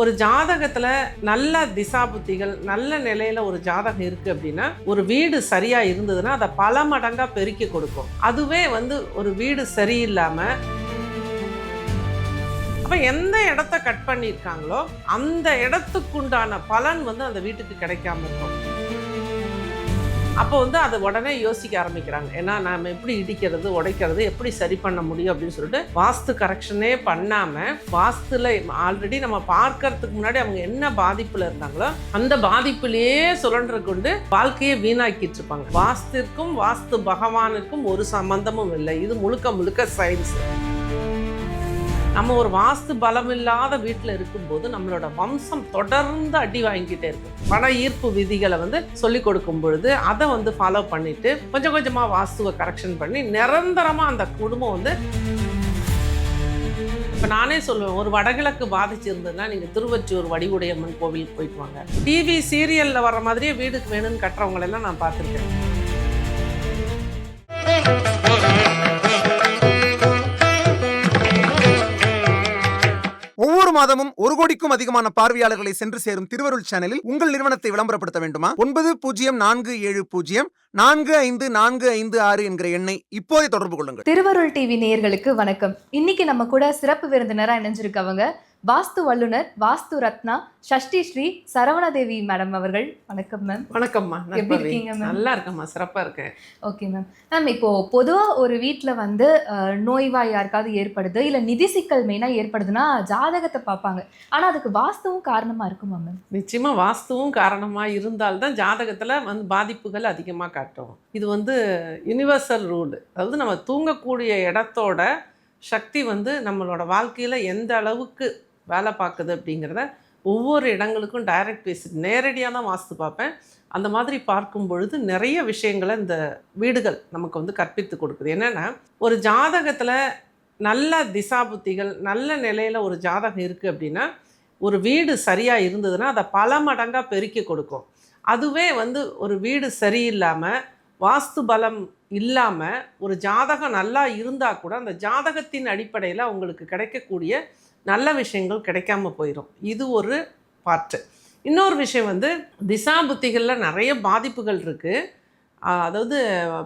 ஒரு ஜாதகத்தில் நல்ல திசா புத்திகள் நல்ல நிலையில் ஒரு ஜாதகம் இருக்குது அப்படின்னா ஒரு வீடு சரியாக இருந்ததுன்னா அதை பல மடங்காக பெருக்கி கொடுக்கும். அதுவே வந்து ஒரு வீடு சரியில்லாமல் அப்போ எந்த இடத்த கட் பண்ணியிருக்காங்களோ அந்த இடத்துக்குண்டான பலன் வந்து அந்த வீட்டுக்கு கிடைக்காம இருக்கும். அப்போ வந்து அதை உடனே யோசிக்க ஆரம்பிக்கிறாங்க. ஏன்னா நாம் எப்படி இடிக்கிறது உடைக்கிறது எப்படி சரி பண்ண முடியும் அப்படின்னு சொல்லிட்டு வாஸ்து கரெக்ஷனே பண்ணாமல் வாஸ்துல ஆல்ரெடி நம்ம பார்க்கறதுக்கு முன்னாடி அவங்க என்ன பாதிப்பில் இருந்தாங்களோ அந்த பாதிப்பிலேயே சுழன்று கொண்டு வாழ்க்கையை வீணாக்கிட்டு இருப்பாங்க. வாஸ்திற்கும் வாஸ்து பகவானுக்கும் ஒரு சம்பந்தமும் இல்லை. இது முழுக்க முழுக்க சயின்ஸ் நம்ம ஒரு வாஸ்து பலம் இல்லாத வீட்டில் இருக்கும்போது நம்மளோட வம்சம் தொடர்ந்து அடி வாங்கிட்டே இருக்கும். பண ஈர்ப்பு விதிகளை வந்து சொல்லி கொடுக்கும் பொழுது அதை வந்து ஃபாலோ பண்ணிட்டு கொஞ்சம் கொஞ்சமாக வாஸ்துவை கரெக்ஷன் பண்ணி நிரந்தரமாக அந்த குடும்பம் வந்து இப்போ நானே சொல்லுவேன் ஒரு வடகிழக்கு பாதிச்சிருந்ததுன்னா நீங்கள் திருவச்சூர் வடிவுடையம்மன் கோவிலுக்கு போயிட்டு வாங்க. டிவி சீரியலில் வர மாதிரியே வீடுக்கு வேணும்னு கட்டுறவங்களெல்லாம் நான் பார்த்துருக்கேன். மாதமும் ஒரு கோடிக்கும் அதிகமான பார்வையாளர்களை சென்று சேரும் திருவருள் சேனலில் உங்கள் நிறுவனத்தை விளம்பரப்படுத்த வேண்டுமா? ஒன்பது பூஜ்ஜியம் நான்கு ஏழு பூஜ்ஜியம் நான்கு ஐந்து நான்கு ஐந்து ஆறு என்கிற எண்ணை இப்போதே தொடர்பு கொள்ளுங்கள். திருவருள் டிவி நேயர்களுக்கு வணக்கம். இன்னைக்கு நம்ம கூட சிறப்பு விருந்தினரா இணைஞ்சிருக்கவங்க வாஸ்து வல்லுனர் வாஸ்து ரத்னா ஷஷ்டி ஸ்ரீ சரவணதேவி மேடம் அவர்கள். வணக்கம் மேம் வணக்கம்மா எப்படி. இருக்கீங்க, ma'am? நல்லா இருக்கம்மா சிறப்பாக இருக்கேன். ஓகே மேம் மேம் இப்போ பொதுவா ஒரு வீட்ல வந்து நோய்வாய் யாருக்காவது ஏற்படுது இல்ல நிதி சிக்கல் மெயினா ஏற்படுதுன்னா ஜாதகத்தை பார்ப்பாங்க. ஆனா அதுக்கு வாஸ்துவும் காரணமா இருக்குமா மேம் நிச்சயமா வாஸ்துவும் காரணமாக இருந்தால்தான் ஜாதகத்தில் வந்து பாதிப்புகள் அதிகமாக காட்டும். இது வந்து யுனிவர்சல் ரூல் அதாவது நம்ம தூங்கக்கூடிய இடத்தோட சக்தி வந்து நம்மளோட வாழ்க்கையில் எந்த அளவுக்கு வேலை பார்க்குது அப்படிங்கிறத ஒவ்வொரு இடங்களுக்கும் டைரக்ட் பேசி நேரடியாக தான் வாஸ்து பார்ப்பேன். அந்த மாதிரி பார்க்கும் பொழுது நிறைய விஷயங்களை இந்த வீடுகள் நமக்கு வந்து கற்பித்து கொடுக்குது. என்னென்னா ஒரு ஜாதகத்தில் நல்ல திசாபுத்திகள் நல்ல நிலையில் ஒரு ஜாதகம் இருக்குது அப்படின்னா ஒரு வீடு சரியாக இருந்ததுன்னா அதை பல மடங்காக பெருக்கி கொடுக்கும். அதுவே வந்து ஒரு வீடு சரியில்லாமல் வாஸ்து பலம் இல்லாமல் ஒரு ஜாதகம் நல்லா இருந்தால் கூட அந்த ஜாதகத்தின் அடிப்படையில் அவங்களுக்கு கிடைக்கக்கூடிய நல்ல விஷயங்கள் கிடைக்காம போயிடும் இது ஒரு பார்ட்டு இன்னொரு விஷயம் வந்து திசா புத்திகளில் நிறைய பாதிப்புகள் இருக்குது அதாவது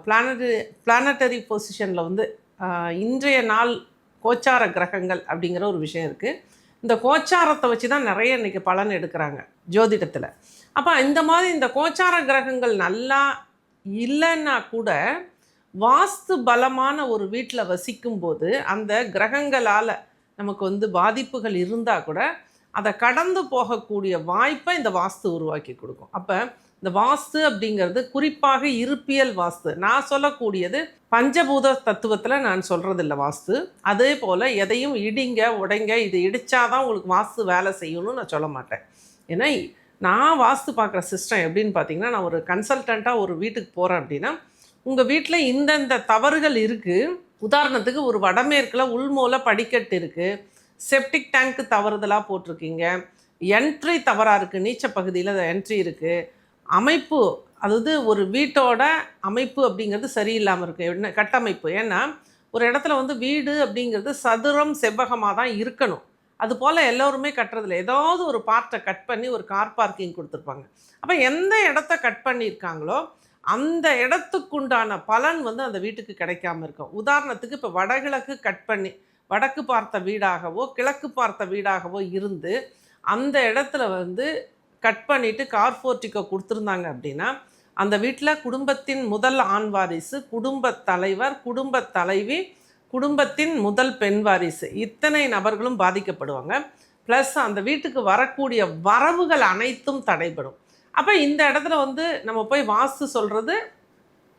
பிளானட்டரி பிளானட்டரி பொசிஷனில் வந்து இன்றைய நாள் கோச்சார கிரகங்கள் அப்படிங்கிற ஒரு விஷயம் இருக்குது இந்த கோச்சாரத்தை வச்சு தான் நிறைய இன்றைக்கி பலன் எடுக்கிறாங்க ஜோதிடத்தில். அப்போ இந்த மாதிரி இந்த கோச்சார கிரகங்கள் நல்லா இல்லைன்னா கூட வாஸ்து பலமான ஒரு வீட்டில் வசிக்கும்போது அந்த கிரகங்களால் நமக்கு வந்து பாதிப்புகள் இருந்தால் கூட அதை கடந்து போகக்கூடிய வாய்ப்பை இந்த வாஸ்து உருவாக்கி கொடுக்கும். அப்போ இந்த வாஸ்து அப்படிங்கிறது குறிப்பாக இருப்பியல் வாஸ்து. நான் சொல்லக்கூடியது பஞ்சபூத தத்துவத்தில் நான் சொல்கிறதில்ல வாஸ்து. அதே போல் எதையும் இடிங்க உடைங்க இது இடித்தாதான் உங்களுக்கு வாஸ்து வேலை செய்யணும்னு நான் சொல்ல மாட்டேன். ஏன்னா நான் வாஸ்து பார்க்குற சிஸ்டம் எப்படின்னு பார்த்தீங்கன்னா நான் ஒரு கன்சல்டண்ட்டாக ஒரு வீட்டுக்கு போகிறேன் அப்படின்னா உங்கள் வீட்டில் இந்தந்த தவறுகள் இருக்குது உதாரணத்துக்கு ஒரு வடமேற்கில் உள்மூல படிக்கட்டு இருக்குது செப்டிக் டேங்க்கு தவறுதலாக போட்டிருக்கீங்க. என்ட்ரி தவறாக இருக்குது நீச்ச பகுதியில் என்ட்ரி இருக்குது அமைப்பு அதாவது ஒரு வீட்டோட அமைப்பு அப்படிங்கிறது சரியில்லாமல் இருக்குது என்ன கட்டமைப்பு. ஏன்னா ஒரு இடத்துல வந்து வீடு அப்படிங்கிறது சதுரம் செவ்வகமாக தான் இருக்கணும். அது போல் எல்லோருமே கட்டுறதில்ல. ஏதாவது ஒரு பார்ட்டை கட் பண்ணி ஒரு கார் பார்க்கிங் கொடுத்துருப்பாங்க. அப்போ எந்த இடத்த கட் பண்ணியிருக்காங்களோ அந்த இடத்துக்குண்டான பலன் வந்து அந்த வீட்டுக்கு கிடைக்காம இருக்கும். உதாரணத்துக்கு இப்போ வடகிழக்கு கட் பண்ணி வடக்கு பார்த்த வீடாகவோ கிழக்கு பார்த்த வீடாகவோ இருந்து அந்த இடத்துல வந்து கட் பண்ணிவிட்டு கார்போர்ட்டிக்கோ கொடுத்துருந்தாங்க அப்படின்னா அந்த வீட்டில் குடும்பத்தின் முதல் ஆண் வாரிசு குடும்பத் தலைவர் குடும்பத் தலைவி குடும்பத்தின் முதல் பெண் வாரிசு இத்தனை நபர்களும் பாதிக்கப்படுவாங்க. ப்ளஸ் அந்த வீட்டுக்கு வரக்கூடிய வரவுகள் அனைத்தும் தடைபடும். அப்போ இந்த இடத்துல வந்து நம்ம போய் வாஸ்து சொல்கிறது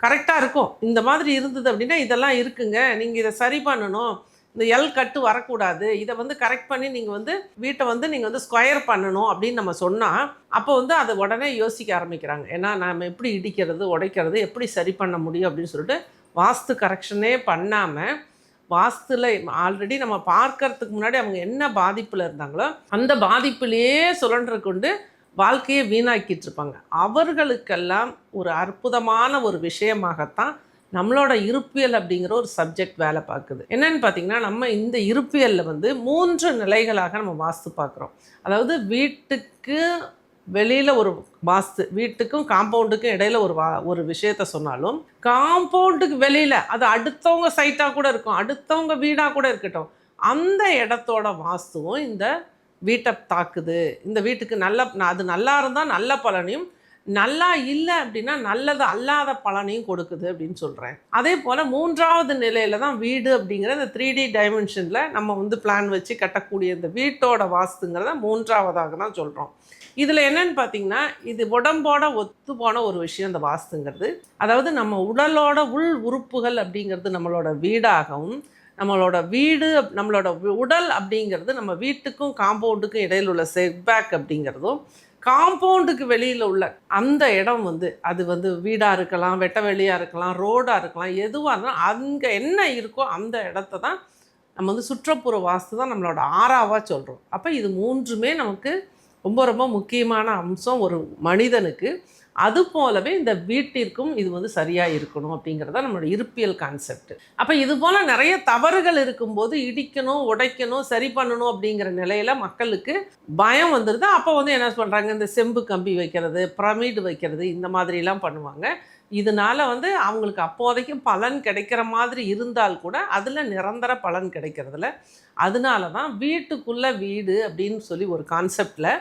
கரெக்டாக இருக்கும். இந்த மாதிரி இருந்தது அப்படின்னா இதெல்லாம் இருக்குங்க. நீங்கள் இதை சரி பண்ணணும். இந்த எல் கட்டு வரக்கூடாது. இதை வந்து கரெக்ட் பண்ணி நீங்கள் வந்து வீட்டை வந்து நீங்கள் வந்து ஸ்கொயர் பண்ணணும் அப்படின்னு நம்ம சொன்னால் அப்போ வந்து அதை உடனே யோசிக்க ஆரம்பிக்கிறாங்க. ஏன்னா நம்ம எப்படி இடிக்கிறது உடைக்கிறது எப்படி சரி பண்ண முடியும் அப்படின்னு சொல்லிட்டு வாஸ்து கரெக்ஷனே பண்ணாமல் வாஸ்துல ஆல்ரெடி நம்ம பார்க்கறதுக்கு முன்னாடி அவங்க என்ன பாதிப்பில் இருந்தாங்களோ அந்த பாதிப்பிலேயே சுழன்று கொண்டு வாழ்க்கையை வீணாக்கிட்டு இருப்பாங்க அவர்களுக்கெல்லாம் ஒரு அற்புதமான ஒரு விஷயமாகத்தான் நம்மளோட இருப்பியல் அப்படிங்கிற ஒரு சப்ஜெக்ட் வேலை பார்க்குது. என்னன்னு பார்த்தீங்கன்னா நம்ம இந்த இருப்பியலில் வந்து மூன்று நிலைகளாக நம்ம வாஸ்து பார்க்குறோம். அதாவது வீட்டுக்கு வெளியில் ஒரு வாஸ்து வீட்டுக்கும் காம்பவுண்டுக்கும் இடையில ஒரு வா ஒரு விஷயத்த சொன்னாலும் காம்பவுண்டுக்கு வெளியில் அது அடுத்தவங்க சைட்டாக கூட இருக்கும் அடுத்தவங்க வீடாக கூட இருக்கட்டும் அந்த இடத்தோட வாஸ்துவும் இந்த வீட்டை தாக்குது. இந்த வீட்டுக்கு நல்ல அது நல்லா இருந்தால் நல்ல பலனையும் நல்லா இல்லை அப்படின்னா நல்லது அல்லாத பலனையும் கொடுக்குது அப்படின்னு சொல்கிறேன் அதே போல் மூன்றாவது நிலையில தான் வீடு அப்படிங்கிற இந்த த்ரீ டி டைமென்ஷனில் நம்ம வந்து பிளான் வச்சு கட்டக்கூடிய இந்த வீட்டோட வாஸ்துங்கிறத மூன்றாவதாக தான் சொல்கிறோம் இதில் என்னன்னு பார்த்தீங்கன்னா இது உடம்போட ஒத்து போன ஒரு விஷயம் இந்த வாஸ்துங்கிறது. அதாவது நம்ம உடலோட உள் உறுப்புகள் அப்படிங்கிறது நம்மளோட வீடாகவும் நம்மளோட வீடு நம்மளோட உடல் அப்படிங்கிறது நம்ம வீட்டுக்கும் காம்பவுண்டுக்கும் இடையில் உள்ள செட்பேக் அப்படிங்கிறதும் காம்பவுண்டுக்கு வெளியில் உள்ள அந்த இடம் வந்து அது வந்து வீடாக இருக்கலாம் வெட்ட வெளியாக இருக்கலாம் ரோடாக இருக்கலாம் எதுவாக இருந்தாலும் அங்கே என்ன இருக்கோ அந்த இடத்த தான் நம்ம வந்து சுற்றுப்புற வாஸ்து தான் நம்மளோட ஆறாவாக சொல்கிறோம் அப்போ இது மூன்றுமே நமக்கு ரொம்ப ரொம்ப முக்கியமான அம்சம் ஒரு மனிதனுக்கு. அது போலவே இந்த வீட்டிற்கும் இது வந்து சரியாக இருக்கணும் அப்படிங்கிறது நம்மளோட இருப்பியல் கான்செப்ட் அப்போ இது போல் நிறைய தவறுகள் இருக்கும்போது இடிக்கணும் உடைக்கணும் சரி பண்ணணும் அப்படிங்கிற நிலையில் மக்களுக்கு பயம் வந்துடுது அப்போ வந்து என்ன பண்ணுறாங்க இந்த செம்பு கம்பி வைக்கிறது பிரமிடு வைக்கிறது இந்த மாதிரிலாம் பண்ணுவாங்க. இதனால வந்து அவங்களுக்கு அப்போதைக்கும் பலன் கிடைக்கிற மாதிரி இருந்தால் கூட அதில் நிரந்தர பலன் கிடைக்கிறதுல. அதனால தான் வீட்டுக்குள்ளே வீடு அப்படின்னு சொல்லி ஒரு கான்செப்டில்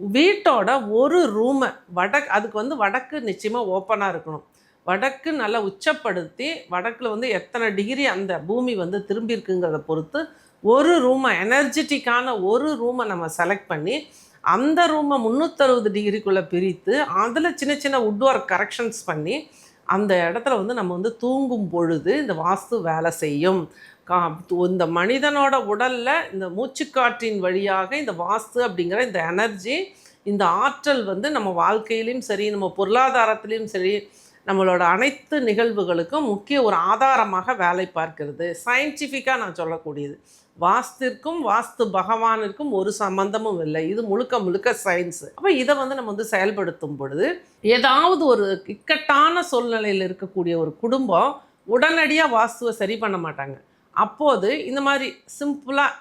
வீட்டோட ஒரு ரூமை வடக்கு அதுக்கு வந்து வடக்கு நிச்சயமாக ஓப்பனாக இருக்கணும். வடக்கு நல்லா உச்சப்படுத்தி வடக்கில் வந்து எத்தனை டிகிரி அந்த பூமி வந்து திரும்பியிருக்குங்கிறத பொறுத்து ஒரு ரூமை எனர்ஜெட்டிக்கான ஒரு ரூமை நம்ம செலக்ட் பண்ணி அந்த ரூமை முந்நூற்றறுபது டிகிரிக்குள்ளே பிரித்து அதில் சின்ன சின்ன வுட் ஒர்க் கரெக்ஷன்ஸ் பண்ணி அந்த இடத்துல வந்து நம்ம வந்து தூங்கும் பொழுது இந்த வாஸ்து வேலை செய்யும். கா இந்த மனிதனோட உடலில் இந்த மூச்சுக்காற்றின் வழியாக இந்த வாஸ்து அப்படிங்கிற இந்த எனர்ஜி இந்த ஆற்றல் வந்து நம்ம வாழ்க்கையிலையும் சரி நம்ம பொருளாதாரத்திலையும் சரி நம்மளோட அனைத்து நிகழ்வுகளுக்கும் முக்கிய ஒரு ஆதாரமாக வேலை பார்க்கிறது. சயின்டிஃபிக்காக நான் சொல்லக்கூடியது. வாஸ்திற்கும் வாஸ்து பகவானிற்கும் ஒரு சம்பந்தமும் இல்லை. இது முழுக்க முழுக்க சயின்ஸு அப்போ இதை வந்து நம்ம வந்து செயல்படுத்தும் பொழுது ஏதாவது ஒரு இக்கட்டான சூழ்நிலையில் இருக்கக்கூடிய ஒரு குடும்பம் உடனடியாக வாஸ்துவை சரி பண்ண மாட்டாங்க. அப்போது இந்த மாதிரி சிம்பிளாக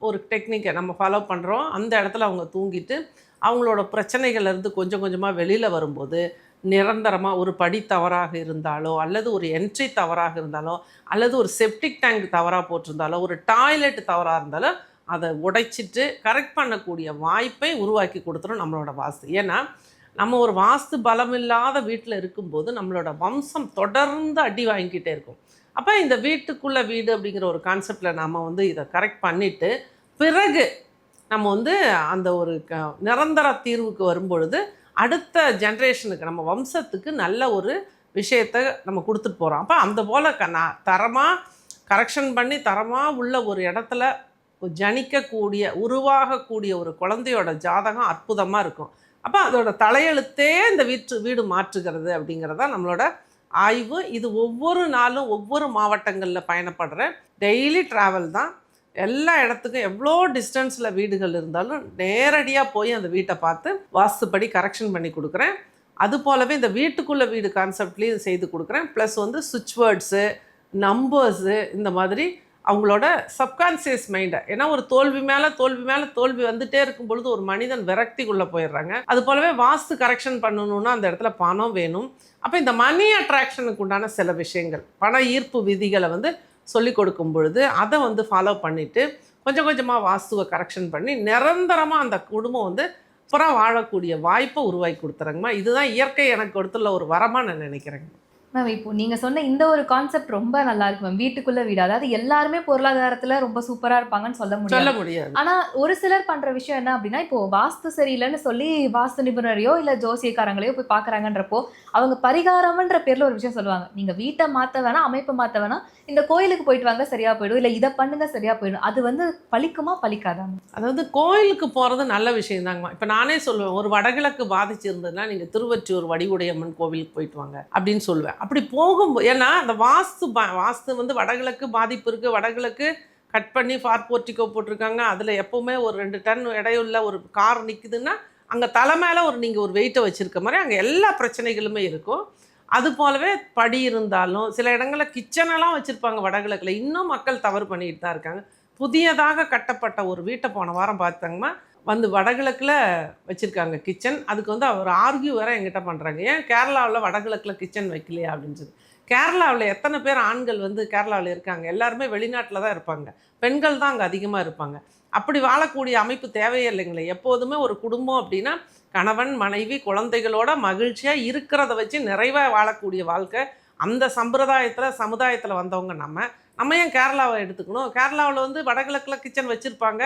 ஒரு டெக்னிக்கை நம்ம ஃபாலோ பண்ணுறோம் அந்த இடத்துல அவங்க தூங்கிட்டு அவங்களோட பிரச்சனைகள்லேருந்து கொஞ்சம் கொஞ்சமாக வெளியில் வரும்போது நிரந்தரமாக ஒரு படி தவறாக இருந்தாலோ அல்லது ஒரு என்ட்ரி தவறாக இருந்தாலோ அல்லது ஒரு செப்டிக் டேங்க் தவறாக போட்டிருந்தாலோ ஒரு டாய்லெட் தவறாக இருந்தாலோ அதை உடைச்சிட்டு கரெக்ட் பண்ணக்கூடிய வாய்ப்பை உருவாக்கி கொடுத்துரும் நம்மளோட வாஸ்து. ஏன்னா நம்ம ஒரு வாஸ்து பலமில்லாத வீட்டில் இருக்கும்போது நம்மளோட வம்சம் தொடர்ந்து அடி வாங்கிக்கிட்டே இருக்கும். அப்போ இந்த வீட்டுக்குள்ளே வீடு அப்படிங்கிற ஒரு கான்செப்டில் நாம் வந்து இதை கரெக்ட் பண்ணிவிட்டு பிறகு நம்ம வந்து அந்த ஒரு க நிரந்தர தீர்வுக்கு வரும்பொழுது அடுத்த ஜென்ரேஷனுக்கு நம்ம வம்சத்துக்கு நல்ல ஒரு விஷயத்தை நம்ம கொடுத்துட்டு போகிறோம் அப்போ அந்த போல் க நான் தரமாக கரெக்ஷன் பண்ணி தரமாக உள்ள ஒரு இடத்துல ஜனிக்கக்கூடிய உருவாகக்கூடிய ஒரு குழந்தையோட ஜாதகம் அற்புதமாக இருக்கும். அப்போ அதோட தலையெழுத்தே இந்த வீட்டு வீடு மாற்றுகிறது அப்படிங்கிறதா நம்மளோட ஆய்வு. இது ஒவ்வொரு நாளும் ஒவ்வொரு மாவட்டங்களில் பயணப்படுற டெய்லி ட்ராவல் தான். எல்லா இடத்துக்கும் எவ்வளோ டிஸ்டன்ஸில் வீடுகள் இருந்தாலும் நேரடியாக போய் அந்த வீட்டை பார்த்து வாஸ்துப்படி கரெக்ஷன் பண்ணி கொடுக்குறேன். அது போலவே இந்த வீட்டுக்குள்ளே வீடு கான்செப்ட்லேயும் செய்து கொடுக்குறேன். ப்ளஸ் வந்து சுவிட்ச் வேர்ட்ஸு நம்பர்ஸு இந்த மாதிரி அவங்களோட சப்கான்சியஸ் மைண்டை ஏன்னா ஒரு தோல்வி மேலே தோல்வி மேலே தோல்வி வந்துட்டே இருக்கும் பொழுது ஒரு மனிதன் விரக்திக்குள்ளே போயிடுறாங்க. அது போலவே வாஸ்து கரெக்ஷன் பண்ணணும்னா அந்த இடத்துல பணம் வேணும். அப்போ இந்த மணி அட்ராக்ஷனுக்கு உண்டான சில விஷயங்கள் பண ஈர்ப்பு விதிகளை வந்து சொல்லி கொடுக்கும் பொழுது அதை வந்து ஃபாலோ பண்ணிவிட்டு கொஞ்சம் கொஞ்சமாக வாஸ்துவை கரெக்ஷன் பண்ணி நிரந்தரமாக அந்த குடும்பம் வந்து புறம் வாழக்கூடிய வாய்ப்பை உருவாக்கி கொடுத்துறாங்கம்மா. இதுதான் இயற்கை எனக்கு கொடுத்துள்ள ஒரு வரமாக நான் நினைக்கிறேங்க மேம் இப்போ நீங்க சொன்ன இந்த ஒரு கான்செப்ட் ரொம்ப நல்லா இருக்கு மேம் வீட்டுக்குள்ள வீடு. அதாவது எல்லாருமே பொருளாதாரத்துல ரொம்ப சூப்பரா இருப்பாங்கன்னு சொல்ல முடியாது. சொல்ல முடியாது. ஆனா ஒரு சிலர் பண்ற விஷயம் என்ன அப்படின்னா இப்போ வாஸ்து சரியில்லைன்னு சொல்லி வாஸ்து நிபுணரையோ இல்ல ஜோசியக்காரங்களையோ போய் பாக்குறாங்கன்றப்போ அவங்க பரிகாரம்ன்ற பேர்ல ஒரு விஷயம் சொல்லுவாங்க. நீங்க வீட்டை மாத்த வேணாம் அமைப்பை மாத்த வேணாம். இந்த கோயிலுக்கு போயிட்டு வாங்க சரியா போயிடும். இல்ல இதை பண்ணுங்க சரியா போயிடும். அது வந்து பலிக்குமா பலிக்காதா ma'am? அதாவது கோயிலுக்கு போகிறது நல்ல விஷயம் தாங்கம்மா இப்போ நானே சொல்லுவேன் ஒரு வடகிழக்கு பாதிச்சிருந்ததுன்னா நீங்கள் திருவற்றியூர் வடிவுடையம்மன் கோவிலுக்கு போயிட்டு வாங்க அப்படின்னு சொல்லுவேன். அப்படி போகும் ஏன்னா அந்த வாஸ்து பா- வாஸ்து வந்து வடகிழக்கு பாதிப்பு இருக்குது வடகிழக்கு கட் பண்ணி ஃபார் போர்ட்டிக்கோ போட்டிருக்காங்க. அதில் எப்போவுமே ஒரு ரெண்டு டன் இடையுள்ள ஒரு கார் நிற்குதுன்னா அங்கே தலை மேலே ஒரு நீங்கள் ஒரு வெயிட்டை வச்சுருக்க மாதிரி அங்கே எல்லா பிரச்சனைகளுமே இருக்கும். அது போலவே படி இருந்தாலும் சில இடங்களில் கிச்சனெல்லாம் வச்சுருப்பாங்க வடகிழக்கில். இன்னும் மக்கள் தவறு பண்ணிட்டு தான் இருக்காங்க. புதியதாக கட்டப்பட்ட ஒரு வீட்டை போன வாரம் பார்த்தாங்கன்னா வந்து வடகிழக்கில் வச்சுருக்காங்க கிச்சன் அதுக்கு வந்து அவர் ஆர்கியூ வேறு எங்கிட்ட பண்ணுறாங்க ஏன் கேரளாவில் வடகிழக்கில் கிச்சன் வைக்கலையா அப்படின்னு சொல்லி. கேரளாவில் எத்தனை பேர் ஆண்கள் வந்து கேரளாவில் இருக்காங்க? எல்லாருமே வெளிநாட்டில் தான் இருப்பாங்க. பெண்கள் தான் அங்கே அதிகமாக இருப்பாங்க. அப்படி வாழக்கூடிய அமைப்பு தேவையே இல்லைங்களே. எப்போதுமே ஒரு குடும்பம் அப்படின்னா கணவன் மனைவி குழந்தைகளோட மகிழ்ச்சியாக இருக்கிறத வச்சு நிறைவாக வாழக்கூடிய வாழ்க்கை அந்த சம்பிரதாயத்தில் சமுதாயத்தில் வந்தவங்க நம்ம. நம்ம ஏன் கேரளாவை எடுத்துக்கணும்? கேரளாவில் வந்து வடகிழக்கில் கிச்சன் வச்சுருப்பாங்க.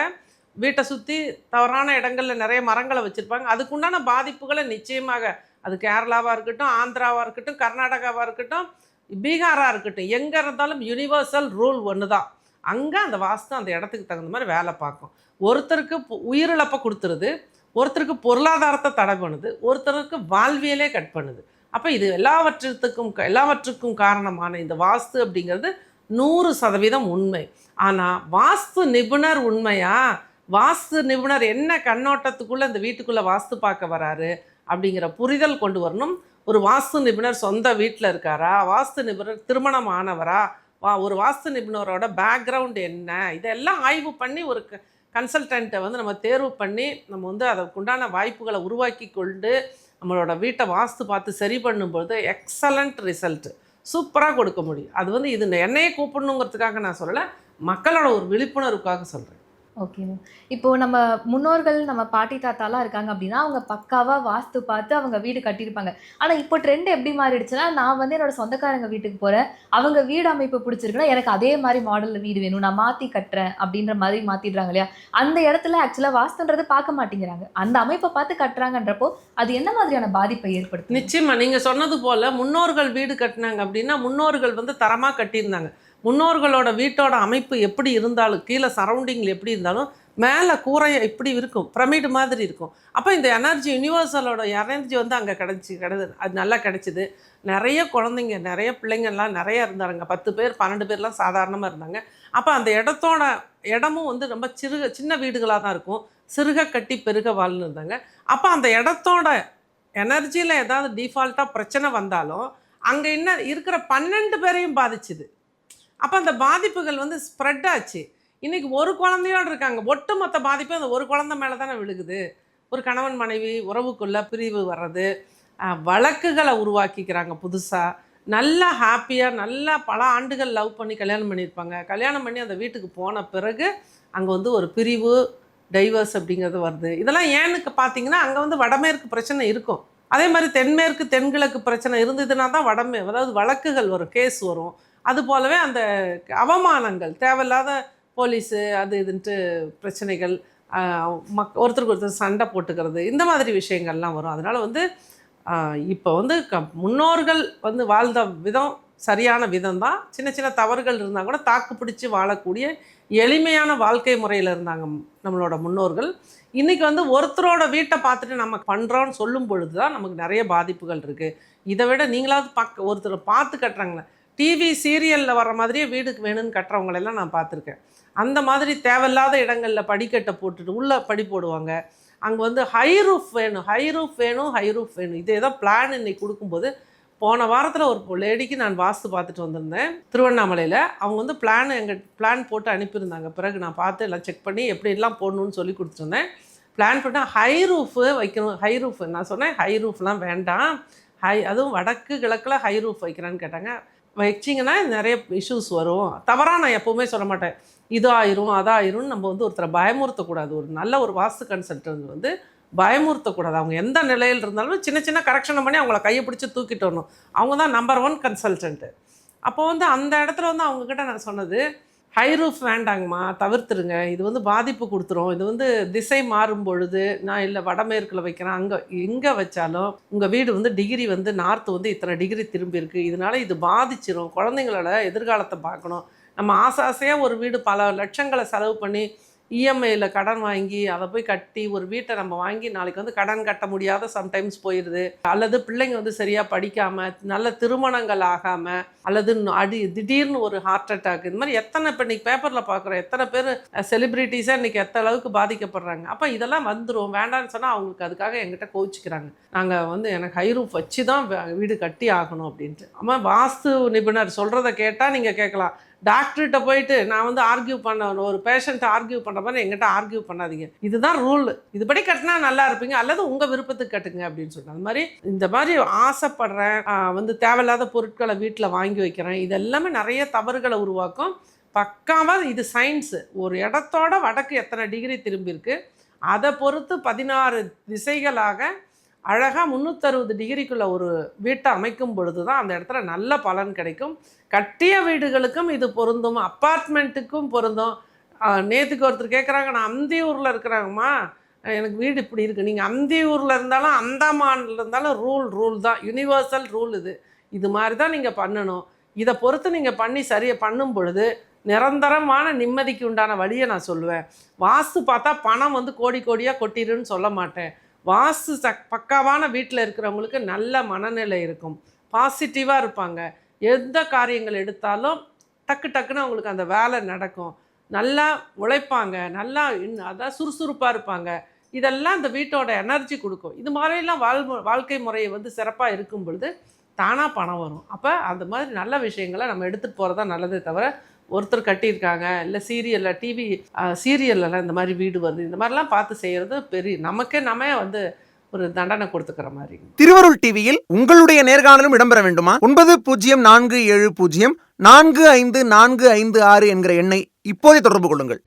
வீட்டை சுற்றி தவறான இடங்களில் நிறைய மரங்களை வச்சுருப்பாங்க. அதுக்குண்டான பாதிப்புகளை நிச்சயமாக அது கேரளாவாக இருக்கட்டும் ஆந்திராவாக இருக்கட்டும் கர்நாடகாவாக இருக்கட்டும் பீகாராக இருக்கட்டும் எங்கே இருந்தாலும் யுனிவர்சல் ரூல் ஒன்று தான் அங்கே அந்த வாஸ்து அந்த இடத்துக்கு தகுந்த மாதிரி வேலை பார்க்கும். ஒருத்தருக்கு உயிரிழப்பை கொடுத்துருது ஒருத்தருக்கு பொருளாதாரத்தை தடை பண்ணுது ஒருத்தருக்கு வாழ்வியலே கட் பண்ணுது. அப்போ இது எல்லாவற்றுக்கும் எல்லாவற்றுக்கும் காரணமான இந்த வாஸ்து அப்படிங்கிறது நூறு சதவீதம் உண்மை. ஆனால் வாஸ்து நிபுணர் உண்மையாக வாஸ்து நிபுணர் என்ன கண்ணோட்டத்துக்குள்ளே இந்த வீட்டுக்குள்ளே வாஸ்து பார்க்க வராரு அப்படிங்கிற புரிதல் கொண்டு வரணும். ஒரு வாஸ்து நிபுணர் சொந்த வீட்டில் இருக்காரா? வாஸ்து நிபுணர் திருமணம் ஆனவரா? வா ஒரு வாஸ்து நிபுணரோட பேக்ரவுண்ட் என்ன? இதெல்லாம் ஆய்வு பண்ணி ஒரு கன்சல்டண்ட்டை வந்து நம்ம தேர்வு பண்ணி நம்ம வந்து அதற்குண்டான வாய்ப்புகளை உருவாக்கி கொண்டு நம்மளோட வீட்டை வாஸ்து பார்த்து சரி பண்ணும்பொழுது எக்ஸலண்ட் ரிசல்ட்டு சூப்பராக கொடுக்க முடியும். அது வந்து இது என்னையே கூப்பிடணுங்கிறதுக்காக நான் சொல்லலை மக்களோட ஒரு விழிப்புணர்வுக்காக சொல்கிறேன் ஓகே மேம் இப்போ நம்ம முன்னோர்கள் நம்ம பாட்டி தாத்தாலாம் இருக்காங்க அப்படின்னா அவங்க பக்காவாக வாஸ்து பார்த்து அவங்க வீடு கட்டியிருப்பாங்க. ஆனால் இப்போ ட்ரெண்ட் எப்படி மாறிடுச்சுன்னா நான் வந்து என்னோட சொந்தக்காரங்க வீட்டுக்கு போகிறேன் அவங்க வீடு அமைப்பு பிடிச்சிருக்குன்னா எனக்கு அதே மாதிரி மாடலில் வீடு வேணும். நான் மாற்றி கட்டுறேன் அப்படின்ற மாதிரி மாற்றிடுறாங்க இல்லையா? அந்த இடத்துல ஆக்சுவலாக வாஸ்துன்றது பார்க்க மாட்டேங்கிறாங்க. அந்த அமைப்பை பார்த்து கட்டுறாங்கன்றப்போ அது என்ன மாதிரியான பாதிப்பை ஏற்படுத்தும்? நிச்சயமா. நீங்கள் சொன்னது போல் முன்னோர்கள் வீடு கட்டினாங்க அப்படின்னா முன்னோர்கள் வந்து தரமாக கட்டியிருந்தாங்க. முன்னோர்களோட வீட்டோட அமைப்பு எப்படி இருந்தாலும் கீழே சரௌண்டிங்கில் எப்படி இருந்தாலும் மேலே கூரை இப்படி இருக்கும் பிரமிடு மாதிரி இருக்கும். அப்போ இந்த எனர்ஜி யூனிவர்சலோட எனர்ஜி வந்து அங்கே கிடச்சி கிடது அது நல்லா கிடச்சிது. நிறைய குழந்தைங்க நிறைய பிள்ளைங்கள்லாம் நிறைய இருந்தாங்க பத்து பேர் பன்னெண்டு பேர்லாம் சாதாரணமாக இருந்தாங்க. அப்போ அந்த இடத்தோட இடமும் வந்து ரொம்ப சிறுக சின்ன வீடுகளாக தான் இருக்கும். சிறுக கட்டி பெருக வாழ்ந்து இருந்தாங்க. அப்போ அந்த இடத்தோட எனர்ஜியில் ஏதாவது டிஃபால்ட்டாக பிரச்சனை வந்தாலும் அங்கே என்ன இருக்கிற பன்னெண்டு பேரையும் பாதிச்சுது. அப்போ அந்த பாதிப்புகள் வந்து ஸ்ப்ரெட் ஆச்சு. இன்றைக்கி ஒரு குழந்தையோடு இருக்காங்க. ஒட்டுமொத்த பாதிப்பு அந்த ஒரு குழந்தை மேலே தானே விழுகுது. ஒரு கணவன் மனைவி உறவுக்குள்ளே பிரிவு வர்றது வழக்குகளை உருவாக்கிக்கிறாங்க புதுசாக நல்லா ஹாப்பியாக நல்லா பல ஆண்டுகள் லவ் பண்ணி கல்யாணம் பண்ணியிருப்பாங்க. கல்யாணம் பண்ணி அந்த வீட்டுக்கு போன பிறகு அங்கே வந்து ஒரு பிரிவு டைவர்ஸ் அப்படிங்கிறது வருது. இதெல்லாம் ஏன்னு பார்த்தீங்கன்னா அங்கே வந்து வடமேற்கு பிரச்சனை இருக்கும். அதே மாதிரி தென்மேற்கு தென்கிழக்கு பிரச்சனை இருந்ததுன்னா தான் வடமே அதாவது வழக்குகள் வரும் கேஸ் வரும். அது போலவே அந்த அவமானங்கள் தேவையில்லாத போலீஸு அது இதுன்ட்டு பிரச்சனைகள் மக் ஒருத்தருக்கு ஒருத்தர் சண்டை போட்டுக்கிறது இந்த மாதிரி விஷயங்கள்லாம் வரும். அதனால் வந்து இப்போ வந்து க முன்னோர்கள் வந்து வாழ்ந்த விதம் சரியான விதம் தான் சின்ன சின்ன தவறுகள் இருந்தால் கூட தாக்கு பிடிச்சி வாழக்கூடிய எளிமையான வாழ்க்கை முறையில் இருந்தாங்க நம்மளோட முன்னோர்கள். இன்றைக்கி வந்து ஒருத்தரோட வீட்டை பார்த்துட்டு நம்ம பண்ணுறோன்னு சொல்லும் பொழுது தான் நமக்கு நிறைய பாதிப்புகள் இருக்குது இதை விட நீங்களாவது பக்க ஒருத்தரை பார்த்து கட்டுறாங்களே டிவி சீரியலில் வர்ற மாதிரியே வீடுக்கு வேணும்னு கட்டுறவங்களெல்லாம் நான் பார்த்துருக்கேன். அந்த மாதிரி தேவையில்லாத இடங்களில் படிக்கட்டை போட்டுட்டு உள்ளே படி போடுவாங்க. அங்கே வந்து ஹை ரூஃப் வேணும் ஹை ரூஃப் வேணும் ஹை ரூஃப் வேணும். இதே தான் பிளான் இன்னைக்கு கொடுக்கும்போது போன வாரத்தில் ஒரு லேடிக்கு நான் வாஸ்து பார்த்துட்டு வந்திருந்தேன். திருவண்ணாமலையில் அவங்க வந்து பிளான் எங்கள் பிளான் போட்டு அனுப்பியிருந்தாங்க. பிறகு நான் பார்த்து எல்லாம் செக் பண்ணி எப்படிலாம் போடணும்னு சொல்லி கொடுத்துருந்தேன். பிளான் பண்ணால் ஹை ரூஃபு வைக்கணும் ஹை ரூஃப் நான் சொன்னேன் ஹை ரூஃப்லாம் வேண்டாம். ஹை அதுவும் வடக்கு கிழக்கில் ஹை ரூஃப் வைக்கிறேன்னு கேட்டாங்க. வச்சிங்கன்னா நிறைய இஷ்யூஸ் வரும். தவறாக நான் எப்போவுமே சொல்ல மாட்டேன். இதாயிரும் அதாயிரும்னு நம்ம வந்து ஒருத்தரை பயமுறுத்தக்கூடாது. ஒரு நல்ல ஒரு வாஸ்து கன்சல்டன்ட் வந்து பயமுறுத்தக்கூடாது. அவங்க எந்த நிலையில் இருந்தாலும் சின்ன சின்ன கரெக்ஷனை பண்ணி அவங்கள கையை பிடிச்சி தூக்கிட்டு வரணும். அவங்க தான் நம்பர் ஒன் கன்சல்டன்ட்டு அப்போ வந்து அந்த இடத்துல வந்து அவங்கக்கிட்ட நான் சொன்னது ஹை ரூஃப் வேண்டாங்கம்மா தவிர்த்துருங்க. இது வந்து பாதிப்பு கொடுத்துரும். இது வந்து திசை மாறும் பொழுது நான் இல்லை வடமேற்கில் வைக்கிறேன் அங்கே எங்கே வச்சாலும் உங்கள் வீடு வந்து டிகிரி வந்து நார்த்து வந்து இத்தனை டிகிரி திரும்பி இருக்குது இதனால இது பாதிச்சிரும். குழந்தைங்களோட எதிர்காலத்தை பார்க்கணும். நம்ம ஆசை ஆசையாக ஒரு வீடு பல லட்சங்களை செலவு பண்ணி இஎம்ஐயில் கடன் வாங்கி அதை போய் கட்டி ஒரு வீட்டை நம்ம வாங்கி நாளைக்கு வந்து கடன் கட்ட முடியாத சம்டைம்ஸ் போயிடுது அல்லது பிள்ளைங்க வந்து சரியாக படிக்காமல் நல்ல திருமணங்கள் ஆகாமல் அல்லது அடி திடீர்னு ஒரு ஹார்ட் அட்டாக் இந்த மாதிரி எத்தனை இப்போ இன்றைக்கி பேப்பரில் பார்க்குறோம் எத்தனை பேர் செலிப்ரிட்டிஸாக இன்றைக்கி எத்த அளவுக்கு பாதிக்கப்படுறாங்க? அப்போ இதெல்லாம் வந்துடும் வேண்டாம்னு சொன்னால் அவங்களுக்கு அதுக்காக எங்கிட்ட கோச்சிக்கிறாங்க நாங்கள் வந்து எனக்கு ஹைரூஃப் வச்சு தான் வீடு கட்டி ஆகணும் அப்படின்ட்டு. ஆமாம் வாஸ்து நிபுணர் சொல்கிறத கேட்டால் நீங்கள் கேட்கலாம். டாக்டர்கிட்ட போயிட்டு நான் வந்து ஆர்கியூ பண்ண ஒரு பேஷண்ட்டை ஆர்கியூ பண்ணுற மாதிரி எங்கிட்ட ஆர்கியூ பண்ணாதீங்க. இதுதான் ரூல் இதுபடி கட்டினா நல்லா இருப்பீங்க. அல்லது உங்கள் விருப்பத்துக்கு கட்டுங்க அப்படின்னு சொன்னேன் அது மாதிரி இந்த மாதிரி ஆசைப்படுறேன். வந்து தேவையில்லாத பொருட்களை வீட்டில் வாங்கி வைக்கிறேன். இது எல்லாமே நிறைய தவறுகளை உருவாக்கும். பக்காவாக இது சயின்ஸு ஒரு இடத்தோட வடக்கு எத்தனை டிகிரி திரும்பியிருக்கு அதை பொறுத்து பதினாறு திசைகளாக அழகாக முந்நூற்றறுபது டிகிரிக்குள்ளே ஒரு வீட்டை அமைக்கும் பொழுது தான் அந்த இடத்துல நல்ல பலன் கிடைக்கும். கட்டிய வீடுகளுக்கும் இது பொருந்தும். அப்பார்ட்மெண்ட்டுக்கும் பொருந்தும். நேற்றுக்கு ஒருத்தர் கேட்குறாங்க நான் அந்தியூரில் இருக்கிறாங்கம்மா. எனக்கு வீடு இப்படி இருக்குது நீங்கள் அந்தியூரில் இருந்தாலும் அந்தமானில் இருந்தாலும் ரூல் ரூல் தான். யூனிவர்சல் ரூல் இது. இது மாதிரி தான் நீங்கள் பண்ணணும். இதை பொறுத்து நீங்கள் பண்ணி சரியாக பண்ணும் பொழுது நிரந்தரமான நிம்மதிக்கு உண்டான வழியை நான் சொல்லுவேன். வாஸ்து பார்த்தா பணம் வந்து கோடி கோடியாக கொட்டிடுன்னு சொல்ல மாட்டேன். வாஸ்து சக் பக்காவான வீட்டில் இருக்கிறவங்களுக்கு நல்ல மனநிலை இருக்கும். பாசிட்டிவாக இருப்பாங்க. எந்த காரியங்கள் எடுத்தாலும் டக்கு டக்குன்னு அவங்களுக்கு அந்த வேலை நடக்கும். நல்லா உழைப்பாங்க. நல்லா அதான் சுறுசுறுப்பாக இருப்பாங்க. இதெல்லாம் இந்த வீட்டோட எனர்ஜி கொடுக்கும். இது மாதிரிலாம் வாழ் வாழ்க்கை முறையை வந்து சிறப்பாக இருக்கும் பொழுது தானாக பணம் வரும். அப்போ அந்த மாதிரி நல்ல விஷயங்களை நம்ம எடுத்துகிட்டு போகிறது தான் நல்லதே தவிர ஒருத்தர் கட்டியிருக்காங்க இல்லை சீரியலில் டிவி சீரியல்லலாம் இந்த மாதிரி வீடு வருது இந்த மாதிரிலாம் பார்த்து செய்கிறது பெரிய நமக்கே நம்ம வந்து ஒரு தண்டனை கொடுத்துக்கிற மாதிரி. திருவருள் டிவியில் உங்களுடைய நேர்காணலும் இடம்பெற வேண்டுமா? ஒன்பது பூஜ்ஜியம் நான்கு ஏழு பூஜ்ஜியம் நான்கு ஐந்து நான்கு ஐந்து ஆறு என்கிற எண்ணை இப்போதே தொடர்பு கொள்ளுங்கள்.